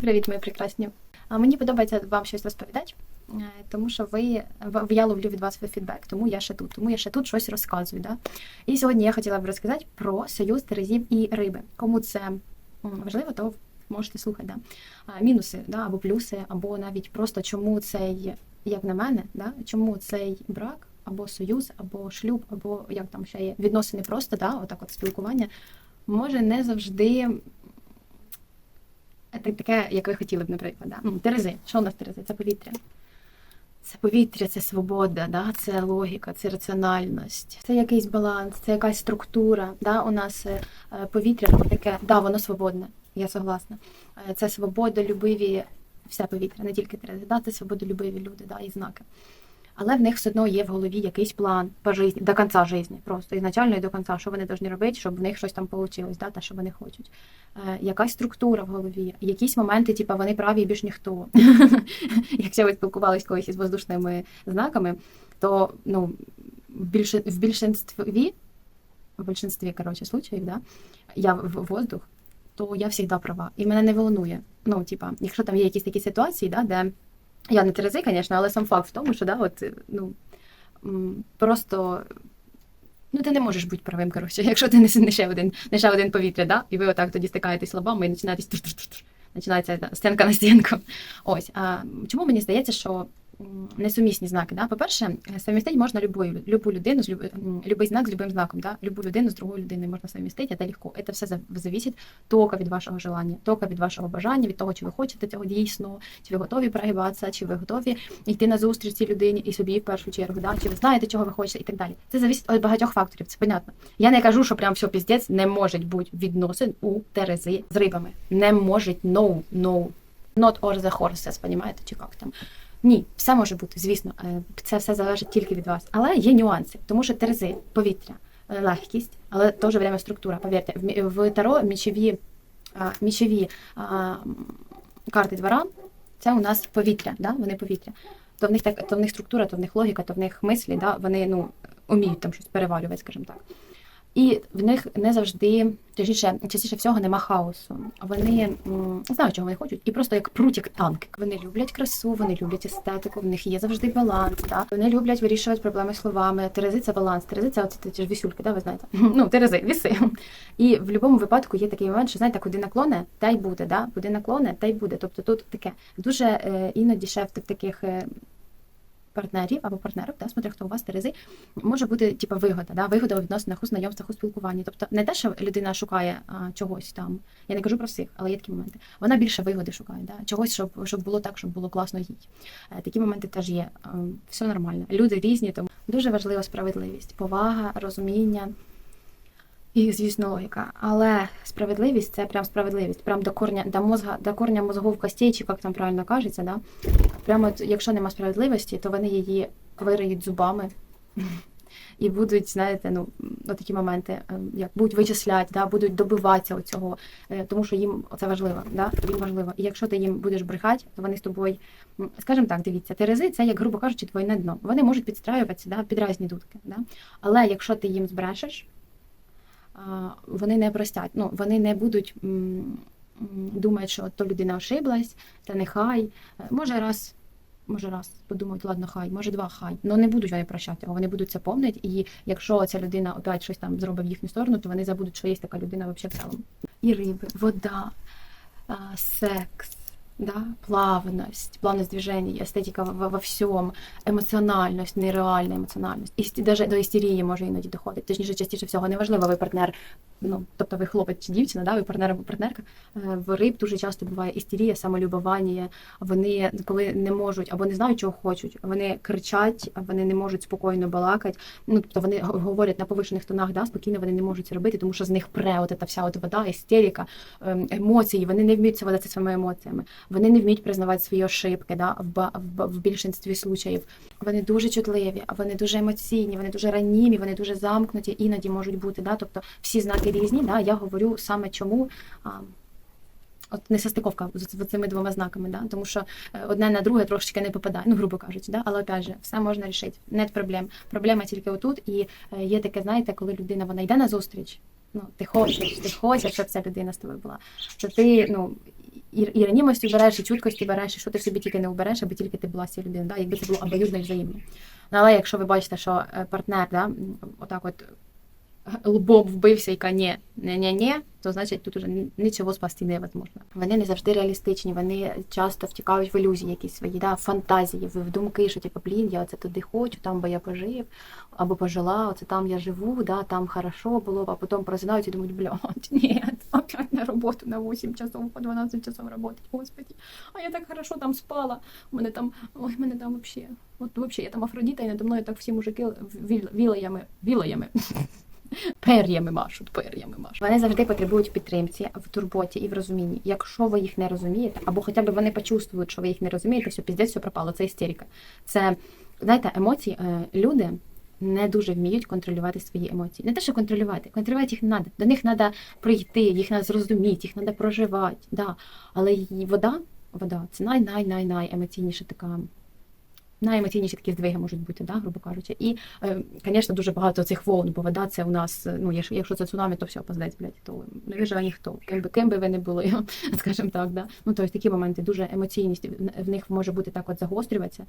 Привіт, мої прекрасні. Мені подобається вам щось розповідати, е, тому що ви я ловлю від вас фідбек, тому я ще тут, тому я ще тут щось розказую. Да? І сьогодні я хотіла б розказати про союз терезів і риби. Кому це важливо, то можете слухати. Да? Мінуси, да? або плюси, або навіть просто чому цей, як на мене, да? чому цей брак, або союз, або шлюб, або як там ще є відносини просто, да? отак от спілкування, може не завжди таке, як ви хотіли б, наприклад. Да? Ну, Терези. Що у нас терези? Це повітря. Це повітря, це свобода, да? це логіка, це раціональність, це якийсь баланс, це якась структура. Да? У нас е, е, повітря таке, да, воно свободне, я согласна. Е, Це свободолюбиві, все повітря, не тільки терези, да? це свободолюбиві люди, да? і знаки. Але в них все одно є в голові якийсь план по житті, до кінця життя, просто ізначально і до кінця, що вони повинні робити, щоб в них щось там вийшло, да, те, що вони хочуть. Е, якась структура в голові, якісь моменти, типу, вони праві більш ніхто. Якщо ви спілкувались колись із воздушними знаками, то ну, в, більшинстві, в більшинстві, коротше, случаїв, да, я в воздух, то я завжди права. І мене не волнує. Ну, типа, якщо там є якісь такі ситуації, да, де я не Терези, звісно, але сам факт в тому, що да, от, ну, просто. Ну, ти не можеш бути правим, коротше, якщо ти не, ще один, не ще один повітря, да? і ви отак тоді стикаєтесь лобами і починаєтесь. Починається стінка на стінку. Ось. А чому мені здається, що несумісні знаки? Да? По-перше, совмістити можна любою, любу людину, з люб, любий знак з любим знаком. Да? Любу людину з другою людиною можна совмістити, це легко. Це все за- зависить тільки від вашого желання, тільки від вашого бажання, від того, чи ви хочете цього дійсно, чи ви готові прогибатися, чи ви готові йти на зустріч цій людині і собі в першу чергу, да? чи ви знаєте, чого ви хочете, і так далі. Це залежить від багатьох факторів, це понятно. Я не кажу, що прям все піздець не може бути відносин у Терези з рибами. Не може, no, no. Not or the horses, понімаєте, чи як там. Ні, все може бути, звісно, е, це все залежить тільки від вас. Але є нюанси, тому що Терези, повітря, е, легкість, але же время структура. Повірте, в, Таро мічові, мічові карти двора це у нас повітря, да? вони повітря. То в них так, то в них структура, то в них логіка, то в них мислі, да? вони ну, уміють там щось перевалювати, скажімо так. І в них не завжди, частіше, частіше всього, нема хаосу. Вони знають, чого вони хочуть, і просто як пруть, як танки. Вони люблять красу, вони люблять естетику, в них є завжди баланс. Да? Вони люблять вирішувати проблеми словами. Терези це баланс, терези це оці ті ж вісюльки, да, ви знаєте. Ну, терези, віси. І в будь-якому випадку є такий момент, що знаєте, куди наклоне, та й буде, да? куди наклоне, та й буде. Тобто тут таке дуже е, іноді ще в таких. Партнерів або партнерок, да, смотря хто у вас терези, може бути типу, вигода, да, вигода у відносинах, у знайомствах, у спілкуванні. Тобто не те, що людина шукає а, чогось там. Я не кажу про всіх, але є такі моменти. Вона більше вигоди шукає, да, чогось, щоб, щоб було так, щоб було класно їй. Е, Такі моменти теж є. Е, Все нормально. Люди різні, тому дуже важлива справедливість, повага, розуміння. І, звісно, логіка. Але справедливість це прям справедливість, прям до корня, до мозга, до корня мозгов костей, чи як там правильно кажеться, да? Прямо якщо нема справедливості, то вони її вириють зубами і будуть, знаєте, ну, такі моменти, е, як будуть вичисляти, да, будуть добиватися цього, тому що їм це важливо, да, їм важливо. І якщо ти їм будеш брехати, то вони з тобою, скажімо так, дивіться, терези це, як грубо кажучи, двойне дно. Вони можуть підстраюватися да, під різні дудки. Да? Але якщо ти їм збрешеш, вони не простять. Ну, вони не будуть думати, що то людина ошиблась, та нехай. Е, Може раз, може раз подумають, ладно, хай, може два хай. Ну не будуть вони прощати, його, вони будуть це помнити. І якщо ця людина опять щось там зробить в їхню сторону, то вони забудуть, що є така людина взагалі в цілому. І риби, вода, секс. Да, плавность, плавность движений, естетика во, во всьому, емоціональність, нереальна емоціональність. І даже до істерії може іноді доходить. Точніше, частіше всього, неважливо, ви партнер, ну, тобто ви хлопець чи дівчина, да, ви партнер або партнерка. Е, В риб дуже часто буває істерія, самолюбування. Вони коли не можуть або не знають, чого хочуть, вони кричать, вони не можуть спокійно балакати. Ну, тобто вони говорять на повишених тонах, да, спокійно вони не можуть це робити, тому що з них пре от ця вся от вода, істерика, ем, емоції, вони не вміють совладати своїми емоціями. Вони не вміють признавати свої ошибки да, в, в, в більшинстві случаїв. Вони дуже чутливі, вони дуже емоційні, вони дуже ранімі, вони дуже замкнуті, іноді можуть бути. Да, тобто всі знаки різні. Да, я говорю саме чому. А, От несостиковка з, цими двома знаками, да? тому що е, одне на друге трошечки не попадає, ну грубо кажучи, да? але опять же, все можна рішити. Нет проблем. Проблема тільки отут. І е, є таке, знаєте, коли людина вона йде на зустріч, ну ти хочеш, ти хочеш, щоб ця людина з тобою була. То ти, ну і, і ранимості береш, і чуткості береш, і що ти собі тільки не обереш, аби тільки ти була з цією людиною, да? якби це було обоюдно і взаємно. Ну, але якщо ви бачите, що е, партнер, да, отак от лбом вбився і каже, ні, ні, ні, ні, то значить тут уже нічого спасти невозможно. Вони не завжди реалістичні, вони часто втікають в ілюзії якісь свої, да, фантазії, в думки, що типу, блін, я оце туди хочу, там би я пожив, або пожила, оце там я живу, да, там хорошо було, а потім просинаються і думають, блядь, ні, опять на роботу на 8 часов, по 12 часов работать, господи, а я так хорошо там спала, у мене там, ой, мене там вообще, от вообще, я там Афродіта, і надо мною так всі мужики віл- вілаями, вілаями, пер'ями машуть, пер'ями машуть. Вони завжди потребують підтримці, в турботі і в розумінні. Якщо ви їх не розумієте, або хоча б вони почувствують, що ви їх не розумієте, все піздець, все пропало, це істерика. Це, знаєте, емоції, е, люди не дуже вміють контролювати свої емоції. Не те, що контролювати, контролювати їх не треба. До них треба прийти, їх треба зрозуміти, їх треба проживати. Да. Але вода, вода це най-най-най-най емоційніша така. Найемоційніші такі здвиги можуть бути, да, грубо кажучи. І, е, звісно, дуже багато цих волн, бо вода це у нас, е, ну, якщо, це цунамі, то все, поздець, блядь, то не виживе ніхто. Ким би, ким би ви не були, скажімо так, да. Ну, тобто такі моменти, дуже емоційність в- них може бути так от загострюватися,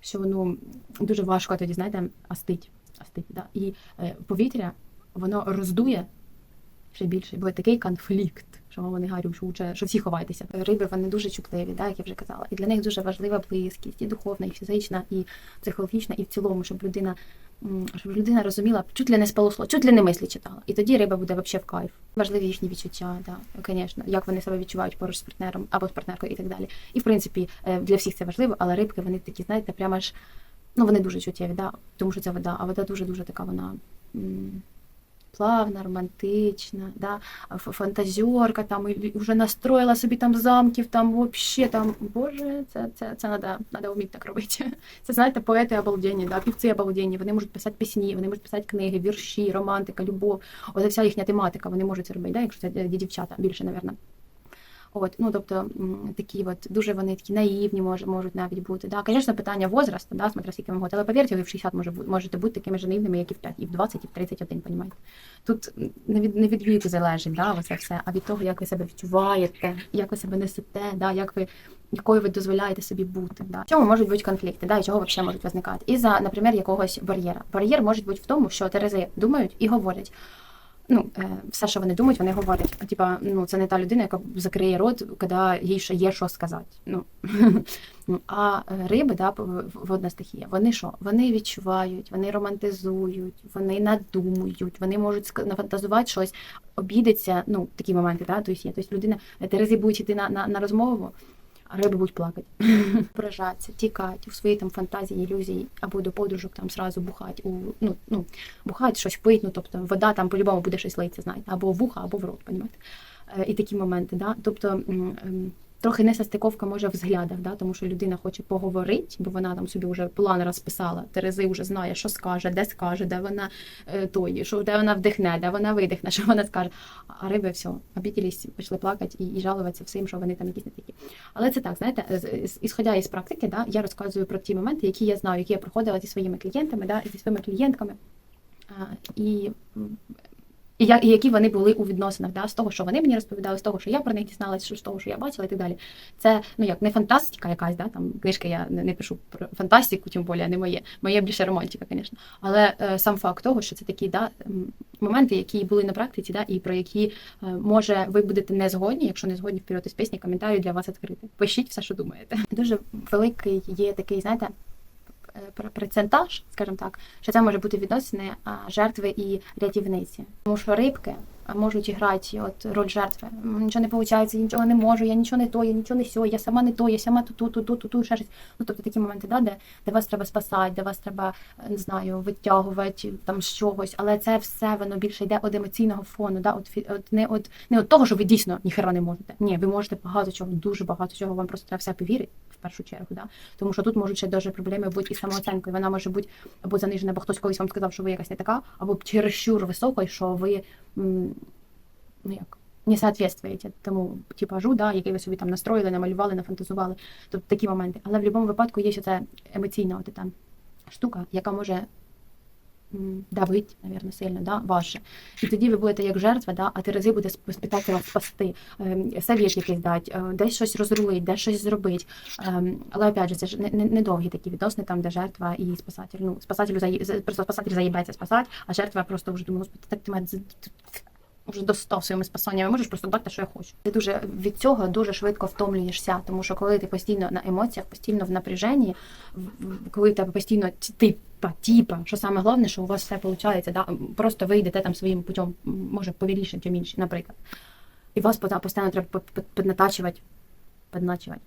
що ну, дуже важко тоді, знаєте, астить. астить да. І е, повітря, воно роздує ще більше, бо такий конфлікт, що вони говорять, що, всі ховайтеся. Риби вони дуже чутливі, да, як я вже казала. І для них дуже важлива близькість, і духовна, і фізична, і психологічна, і в цілому, щоб людина, щоб людина розуміла, чуть ли не сполосло, чуть ли не мислі читала. І тоді риба буде взагалі в кайф. Важливі їхні відчуття, да, звісно, як вони себе відчувають поруч з партнером або з партнеркою і так далі. І в принципі е, для всіх це важливо, але рибки вони такі, знаєте, прямо ж ну вони дуже чуттєві, да, тому що це вода, а вода дуже дуже така вона. Плавна, романтична, да, фантазерка, там і вже настроїла собі там замків, там вообще там, боже, це, це, це надо, надо вміти так робити. Це знаєте, поети обалденні, да, півці обалденні, вони можуть писати пісні, вони можуть писати книги, вірші, романтика, любов. Оце вся їхня тематика, вони можуть це робити, да, якщо це дівчата більше, напевно. От, ну тобто такі от дуже вони такі наївні може, можуть навіть бути. Да. Звісно, питання возрасту, да, смотря скільки вам років. Але повірте, ви в 60 може, можете бути такими ж наївними, як і в 5, і в 20, і в 31, понімаєте? Тут не від, не від віку залежить, да, оце все, а від того, як ви себе відчуваєте, як ви себе несете, да, як ви, якою ви дозволяєте собі бути. Да. В чому можуть бути конфлікти, да, і чого взагалі можуть виникати? І за, наприклад, якогось бар'єра. Бар'єр може бути в тому, що терези думають і говорять. Ну, е, все, що вони думають, вони говорять. Типа, ну це не та людина, яка закриє рот, коли їй ще є що сказати. Ну Ну, а е, риби, да, водна стихія, вони що? Вони відчувають, вони романтизують, вони надумують, вони можуть нафантазувати щось, обідеться. Ну, такі моменти, да, тобто є. Тобто людина терези будуть йти на, на, на розмову. А риби будуть плакати, ображатися, тікати у свої там фантазії, ілюзії, або до подружок там сразу бухати, у ну ну бухати, щось пить, ну тобто вода там по-любому буде щось литься, знаєте, або вуха, або в рот, понімаєте? Е, І такі моменти, да. Тобто ем, трохи несостиковка може в взглядах, да, тому що людина хоче поговорити, бо вона там собі вже план розписала. Терези вже знає, що скаже, де скаже, де вона е, той, що де вона вдихне, де вона видихне, що вона скаже. А риби все, обіділись, почали плакати і, і жалуватися всім, що вони там якісь не такі. Але це так, знаєте, ісходя із практики, да, я розказую про ті моменти, які я знаю, які я проходила зі своїми клієнтами, да, зі своїми клієнтками. І, і, я- і які вони були у відносинах, да, з того, що вони мені розповідали, з того, що я про них дізналася, з того, що я бачила і так далі. Це ну як не фантастика якась, да, там книжки я не, не пишу про фантастику, тим більше не моє. Моє більше романтика, звісно. Але е, сам факт того, що це такі да, моменти, які були на практиці, да, і про які е, може ви будете не згодні, якщо не згодні вперед із пісні, коментарі для вас відкрити. Пишіть все, що думаєте. Дуже великий є такий, знаєте. Е, пр- Процентаж, скажімо так, що це може бути відносини жертви і рятівниці. Тому що рибки можуть грати от роль жертви. Нічого не виходить, нічого не можу, я нічого не то, я нічого не сьо, я сама не то, я сама тут, тут, тут, тут, тут, ще щось. Ну тобто такі моменти, да, де, де вас треба спасати, де вас треба е, не знаю, витягувати там з чогось, але це все воно більше йде від емоційного фону, да, от, от не от не от того, що ви дійсно ніхера не можете. Ні, ви можете багато чого, дуже багато чого. Вам просто треба все повірити в першу чергу, да. Тому що тут можуть ще дуже проблеми бути із самооцінкою. Вона може бути або занижена, бо хтось колись вам сказав, що ви якась не така, або чересчур високою, що ви ну як. Не соответствуєте тому типажу, да, який ви собі там настроїли, намалювали, нафантазували. Тобто такі моменти. Але в будь-якому випадку є ще ця емоційна от та штука, яка може давить, навірно, сильно, да, ваше. І тоді ви будете як жертва, да, а Терези буде сп- спитати вас спасти, ем, совет якийсь дати, е, десь щось розрулить, десь щось зробить. Ем, але опять же, це ж не, не, такі відносини, там, де жертва і спасатель. Ну, спасателю заї... за- просто спасатель заїбається спасати, а жертва просто вже господи, так ти мене вже достав своїми спасаннями, можеш просто дати що я хочу. Ти дуже від цього дуже швидко втомлюєшся, тому що коли ти постійно на емоціях, постійно в напряженні, в- в- коли тебе постійно ті- типа, що саме головне, що у вас все виходить, да? просто ви йдете там своїм путем, може повільніше, чим інші, наприклад. І вас постійно треба під- під- піднатачувати, підначувати.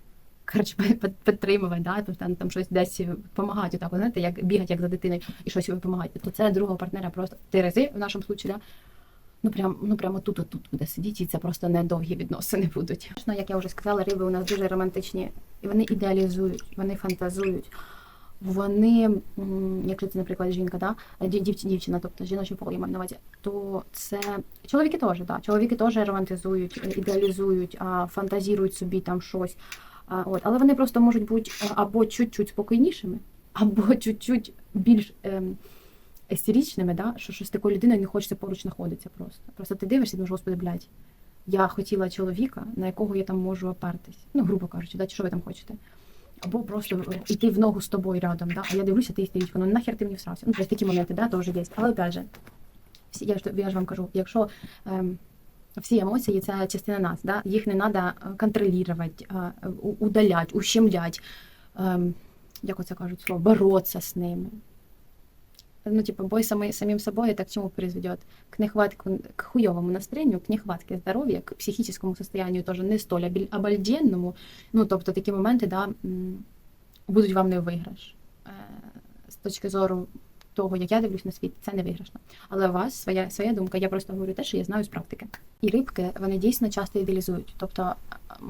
Коротше, під- під- підтримувати, да? постійно там щось десь допомагати, так, знаєте, як бігати як за дитиною і щось допомагати. То це другого партнера просто Терези в нашому случаї, да? Ну прям, ну прямо тут, тут буде сидіти, і це просто недовгі відносини будуть. Як я вже сказала, риби у нас дуже романтичні, і вони ідеалізують, вони фантазують. Вони, якщо це, наприклад, жінка, да, дів- дів- дівчина, тобто жіночий пол, я маю на увазі, то це чоловіки теж, да, чоловіки теж романтизують, е, ідеалізують, фантазірують собі там щось. От, але вони просто можуть бути або чуть-чуть спокійнішими, або чуть-чуть більш ем, істеричними, да, що щось такою людиною не хочеться поруч знаходитися просто. Просто ти дивишся і думаєш, господи, блядь, я хотіла чоловіка, на якого я там можу опертись. Ну, грубо кажучи, да, чи що ви там хочете. Або просто йти в ногу з тобою рядом, да? а я дивлюся, ти істеричка, ну нахер ти мені всрався. Ну, такі моменти, да, теж є. Але опять же, я, ж, я ж вам кажу, якщо ем, всі емоції це частина нас, да? їх не треба контролювати, е, удаляти, ущемлять, ем, як оце кажуть слово, боротися з ними. Ну, типа, бой самой, самим собой, это к чему приведет? К нехватке, к хуевому настроению, к нехватке здоров'я, к психическому состоянию тоже не столь обальденному. Ну, тобто такі моменти, да, будуть вам не виграш. З точки зору того, як я дивлюсь на світ, це не виграшно. Але у вас своя, своя думка, я просто говорю те, що я знаю з практики. І рибки вони дійсно часто ідеалізують. Тобто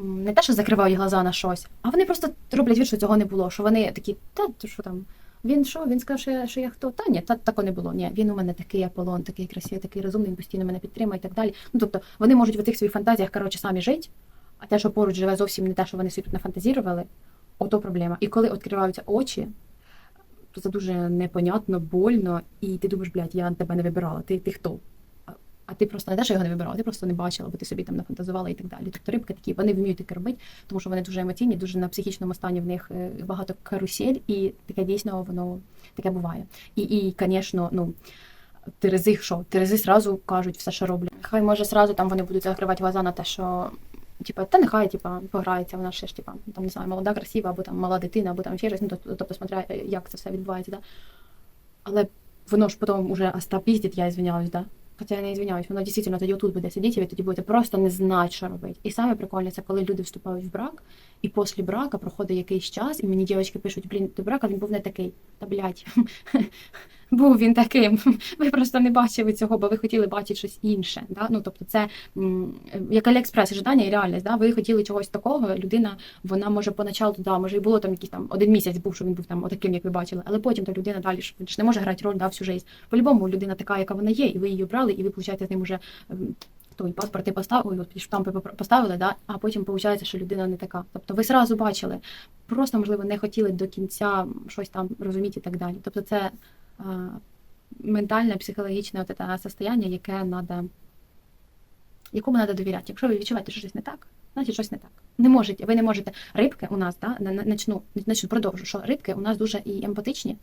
не те, що закривають глаза на щось, а вони просто роблять вид, що цього не було. Що вони такі, та що там, він що, він скаже, що я, що я хто? Та ні, та такого не було. Ні, він у мене такий Аполлон, такий красивий, такий розумний, він постійно мене підтримує і так далі. Ну тобто вони можуть в цих своїх фантазіях коротше самі жити, а те, що поруч живе зовсім не те, що вони собі тут нафантазірували, ото проблема. І коли відкриваються очі, то це дуже непонятно, больно, і ти думаєш, блядь, я тебе не вибирала, ти, ти хто? А- ти просто не те, що його не вибирала, ти просто не бачила, бо ти собі там нафантазувала і так далі. Тобто рибки такі, вони вміють таке робити, тому що вони дуже емоційні, дуже на психічному стані в них е, багато карусель, і таке дійсно воно таке буває. І, і звісно, ну. Терези, що? Терези зразу кажуть все, що роблять. Хай може зразу там вони будуть закривати глаза на те, що типа, та нехай типа, пограється, вона ще ж типа, там не знаю, молода, красива, або там мала дитина, або там ще щось, ну тобто, смотря, як це все відбувається, да? Але воно ж потім уже Остап піздить, я звиняюсь, да? Хоча я не звиняюсь, воно дійсно тоді отут буде сидіти, і ви тоді будете просто не знати, що робити. І саме прикольне, це коли люди вступають в брак, і після брака проходить якийсь час, і мені дівчатки пишуть, блін, до брака він був не такий. Та блядь, був він таким. Ви просто не бачили цього, бо ви хотіли бачити щось інше. Да? Ну, тобто це як Аліекспрес, ожидання і реальність. Да? Ви хотіли чогось такого, людина, вона може поначалу, да, може і було там якийсь там один місяць був, що він був там отаким, як ви бачили, але потім та людина далі ж, не може грати роль да, всю життя. По-любому людина така, яка вона є, і ви її обрали, і ви, виходить, з ним уже ем, той паспорти поставили, от штампи поставили, да? а потім виходить, що людина не така. Тобто ви зразу бачили, просто, можливо, не хотіли до кінця щось там розуміти і так далі. Тобто це ментальне, психологічне от це состояння, яке надо, якому треба довіряти. Якщо ви відчуваєте, що щось не так, значить щось не так. Не можете, ви не можете. Рибки у нас, да, на- на- начну, начну продовжу, що рибки у нас дуже і емпатичні,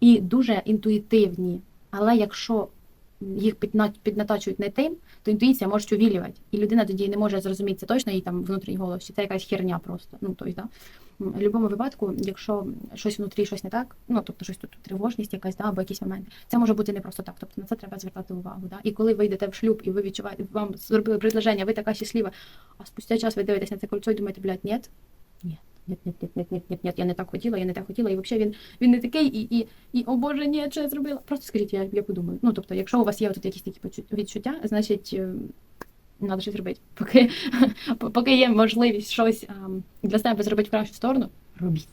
і дуже інтуїтивні. Але якщо їх підна- піднатачують не тим, то інтуїція може увілювати. І людина тоді не може зрозуміти, це точно їй там внутрішній голос, чи це якась херня просто. Ну, тобто, да. В будь-якому випадку, якщо щось внутрі, щось не так, ну тобто щось тут тривожність якась, да, або якісь моменти, це може бути не просто так. Тобто на це треба звертати увагу. Да? І коли ви йдете в шлюб і ви відчуваєте, вам зробили предложення, ви така щаслива, а спустя час ви дивитесь на це кольцо і думаєте, блядь, ні, ні, ні, ні, ні, ні, ні, ні, ні, я не так хотіла, я не так хотіла, і взагалі він, він не такий, і, і, і о Боже, ні, що я зробила. Просто скажіть, я, я подумаю. Ну, тобто, якщо у вас є тут якісь такі відчуття, значить. Треба щось робити. Поки, поки є можливість щось ем, для себе зробити в кращу сторону, робіть.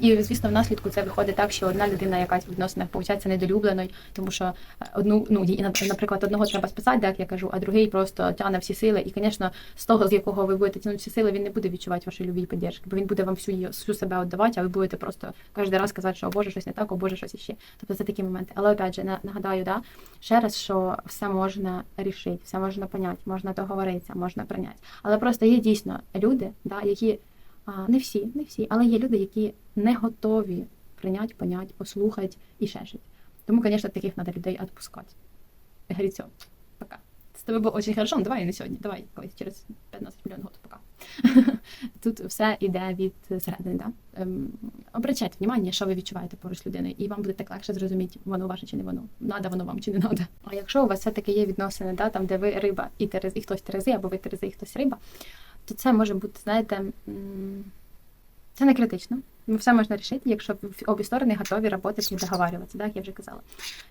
І звісно, в наслідку це виходить так, що одна людина якась в відносинах недолюбленою, тому що е, одну, ну наприклад, одного треба списати, як я кажу, а другий просто тягне всі сили. І, звісно, з того, з якого ви будете тягнути всі сили, він не буде відчувати вашої любві і підтримки, бо він буде вам всю всю себе віддавати, а ви будете просто кожен раз казати, що о Боже, щось не так, о Боже, щось іще. Тобто це такі моменти. Але опять же, нагадаю, да, ще раз, що все можна рішити, все можна поняти, можна договоритися, можна прийняти. Але просто є дійсно люди, да, які не всі, не всі, але є люди, які не готові прийняти, поняти, послухати і щось. Тому, звісно, таких треба людей відпускати. Все, пока. З тобою було дуже хорошо, ну давай не сьогодні, давай колись через 15 мільйонів років, пока. Тут все йде від середини, да? Ем, обращайте внимання, що ви відчуваєте поруч з людиною, і вам буде так легше зрозуміти, воно ваше чи не воно, надо воно вам чи не надо. А якщо у вас все-таки є відносини, да, там, де ви риба і терези, і хтось терези, або ви терези, і хтось риба, то це може бути, знаєте, це не критично. Ну, Все можна рішити, якщо обі сторони готові працювати і договарюватися, так, я вже казала.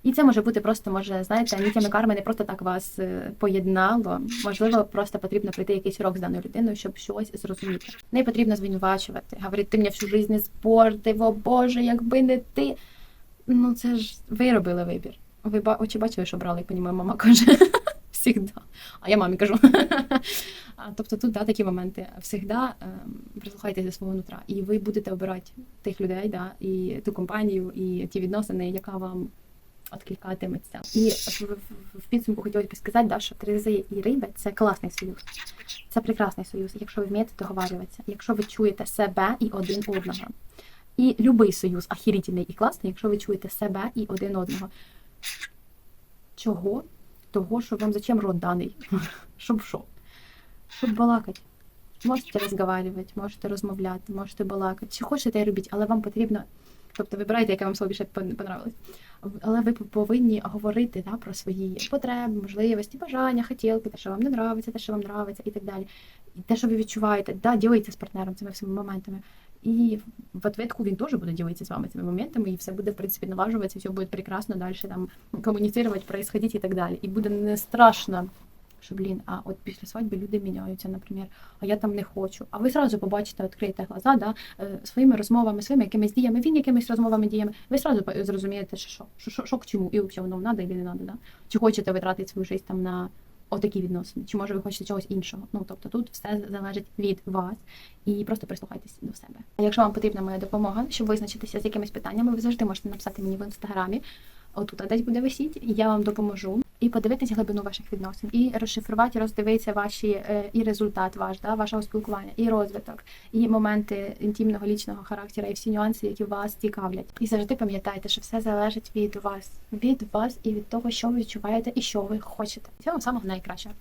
І це може бути просто, може, знаєте, нітями карми не просто так вас е, поєднало. Можливо, просто потрібно пройти якийсь рок з даною людиною, щоб щось зрозуміти. Не потрібно звинувачувати, говорити, ти мене всю життя спортив, о Боже, якби не ти. Ну, це ж ви робили вибір. Ви очі бачили, що брали, як мені моя мама каже. Всігда. А я мамі кажу. Тобто тут да, такі моменти. Всегда ем, прислухайтесь до свого нутра, і ви будете обирати тих людей, да, і ту компанію, і ті відносини, яка вам відкликатиметься. І в, підсумку хотілося б сказати, да, що Терези і риби це класний союз. Це прекрасний союз, якщо ви вмієте договарюватися, якщо ви чуєте себе і один одного. І любий союз ахірітельний і класний, якщо ви чуєте себе і один одного. Чого? Того, що вам зачем рот даний? Щоб що? Щоб балакати. Можете розмовляти, можете розмовляти, можете балакати. Чи хочете робіть, але вам потрібно. Тобто вибирайте, яке вам слово більше пон- понравилось. Але ви повинні говорити да, про свої потреби, можливості, бажання, хотілки, те, що вам не нравиться, те, що вам нравиться, і так далі. І те, що ви відчуваєте, да, діліться з партнером цими всіма моментами. І в ответку він теж буде ділитися з вами цими моментами, і все буде, в принципі, налажуватися, все буде прекрасно далі там комуніцирувати, происходить і так далі. І буде не страшно, що, блін, а от після свадьби люди міняються, наприклад, а я там не хочу. А ви зразу побачите, відкриєте глаза, да, е, своїми розмовами, своїми якимись діями, він якимись розмовами, діями, ви зразу зрозумієте, що що, що, що, к чому, і взагалі воно надо чи не надо, да? Чи хочете ви тратити свою життя там на отакі відносини, чи може ви хочете чогось іншого. Ну тобто тут все залежить від вас і просто прислухайтесь до себе. Якщо вам потрібна моя допомога, щоб визначитися з якимись питаннями, ви завжди можете написати мені в інстаграмі. Отут а десь буде висіти, і я вам допоможу. І подивитись глибину ваших відносин, і розшифрувати, роздивитися ваші е, і результат ваш, да, вашого спілкування, і розвиток, і моменти інтимного лічного характеру, і всі нюанси, які вас цікавлять. І завжди пам'ятайте, що все залежить від вас, від вас і від того, що ви відчуваєте і що ви хочете. Всього самого найкращого.